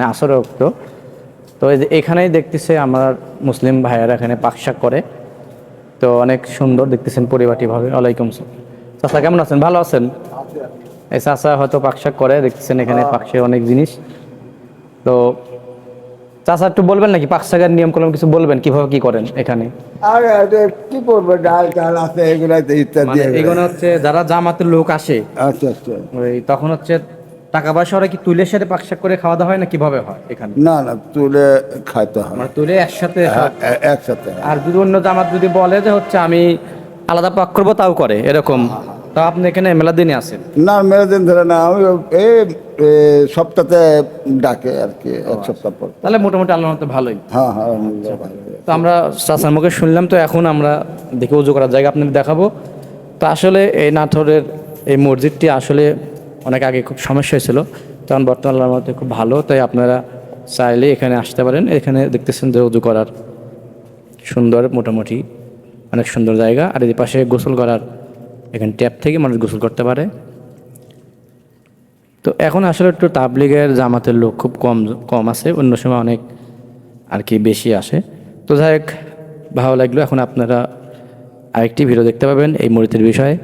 মানে আসরে উক্ত তো এই যে এখানেই দেখতেছে আমার মুসলিম ভাইয়েরা এখানে পাকশাক করে। তো অনেক সুন্দর দেখতেছেন পরিপাটিভাবে। ওয়ালাইকুম চাচা কেমন আছেন? ভালো আছেন? এই চাচা হয়তো পাকশাক করে দেখতেছেন এখানে পাকশে অনেক জিনিস। তো চাচা একটু বলবেন নাকি পাকশাকের নিয়ম কলম কিছু বলবেন? কীভাবে কি করেন এখানে? আর কি করব? ডাল আছে ইত্যাদি মানে এগুলো হচ্ছে যারা জামাতের লোক আসে আচ্ছা আচ্ছা। ওই তখন হচ্ছে টাকা পয়সা ওরা কি তুলে সেরে পাকশাক করে খাওয়া দাওয়া হয় না কীভাবে হয় এখানে? না না তুলে খাইতে হয়। মানে তুলে একসাথে সব- একসাথে আর যদি অন্য জামাত যদি বলে যে হচ্ছে আমি আলাদা পাক করব তাও করে এরকম। তা আপনি এখানে মেলা দিনে আছেন? না মেরে দিন ধরে না আমি এই সপ্তাহে ডাকে আর কি এক সপ্তাহ পর। তাহলে মোটামুটি আল্লাহর মতো ভালোই। হ্যাঁ হ্যাঁ তো আমরা চাচার মুখে শুনলাম তো এখন আমরা দেখে উজু করার জায়গা আপনাদের দেখাবো। তো আসলে এই নাটোরের এই মসজিদটি আসলে অনেক আগে খুব সমস্যা হয়েছিল। তখন বর্তমান আল্লাহর খুব ভালো, তাই আপনারা চাইলে এখানে আসতে পারেন। এখানে দেখতেছেন যে উজু করার সুন্দর মোটামুটি অনেক সুন্দর জায়গা। আর এই পাশে গোসল করার এখানে ট্যাপ থেকে মানুষ গোসল করতে পারে। তো এখন আসলে একটু তাবলিগের জামাতের লোক খুব কম কম আছে। অন্য সময় অনেক আর কি বেশি আসে। তো যাই হোক, ভালো লাগল। এখন আপনারা আরেকটি ভিডিও দেখতে পাবেন এই মরিতের বিষয়ে।